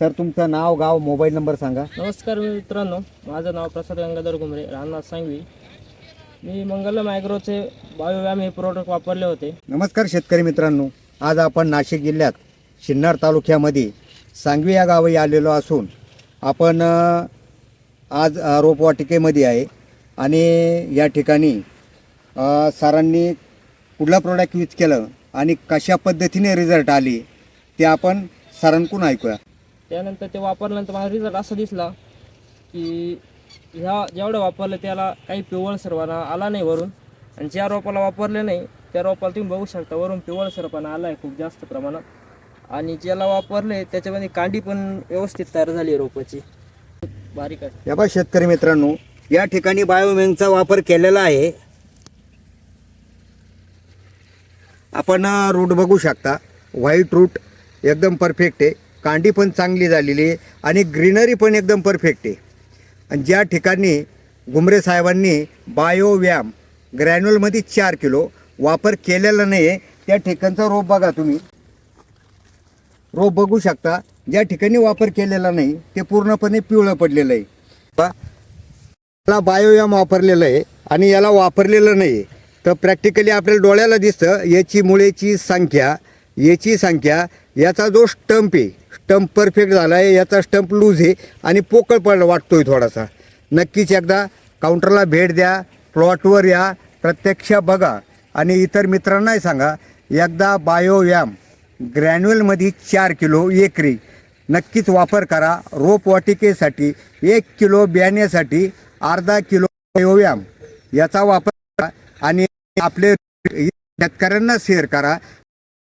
Sir तुमचं नाव गाव mobile number सांगा. नमस्कार मित्रांनो माझं नाव प्रसाद गंगाधर घुमरे राहणार सांगवी. मी मंगलम ॲग्रोचे बायोव्याम हे प्रोडक्ट वापरले होते. नमस्कार शेतकरी मित्रांनो आज आपण नाशिक जिल्ह्यात शिन्नर तालुक्यामध्ये सांगवी या गावी आलेलो असून आपण अ, आज अ, रोपवाटिकेमध्ये आहे आणि या ठिकाणी अ, सरांनी कुठलं प्रोडक्ट यूज केलं आणि कशा पद्धतीने रिझल्ट आले ते आपण सरांकडून ऐकूया. त्यानंतर ते वापरल्यानंतर मला रिझल्ट असा दिसला की ह्या जेवढं वापरलं त्याला काही पिवळसरपणा आला नाही वरून. आणि ज्या रोपाला वापरले नाही त्या रोपाला तुम्ही बघू शकता वरून पिवळसरपणा आला आहे खूप जास्त प्रमाणात. आणि ज्याला वापरले त्याच्यामध्ये कांडी पण व्यवस्थित तयार झाली आहे रोपाची. बारीक आहे. या बा शेतकरी मित्रांनो या ठिकाणी बायोमेंगचा वापर केलेला आहे. आपण रूट बघू शकता. व्हाईट रूट एकदम परफेक्ट आहे. कांडी पण चांगली झालेली आहे आणि ग्रीनरी पण एकदम परफेक्ट आहे. आणि ज्या ठिकाणी घुमरे साहेबांनी बायोव्याम ग्रॅन्युअलमध्ये चार किलो वापर केलेला नाही आहे त्या ठिकाणचा रोप बघा तुम्ही. रोप बघू शकता ज्या ठिकाणी वापर केलेला नाही ते पूर्णपणे पिवळं पडलेलं आहे. याला बायोयाम वापरलेलं आहे आणि याला वापरलेलं नाही तर प्रॅक्टिकली आपल्याला डोळ्याला दिसतं याची मुळेची संख्या याची संख्या याचा जो स्टंप आहे स्टंप परफेक्ट झाला आहे याचा स्टंप लूज आहे आणि पोकळ पड वाटतोय थोडासा. नक्कीच एकदा काउंटरला भेट द्या प्लॉटवर या प्रत्यक्ष बघा आणि इतर मित्रांनाही सांगा एकदा बायोव्याम ग्रॅन्युअलमध्ये चार किलो एकरी. नक्कीच वापर करा रोपवाटिकेसाठी एक किलो बियाण्यासाठी अर्धा किलो बायोव्याम याचा वापर करा आणि आपले शेतकऱ्यांना शेअर करा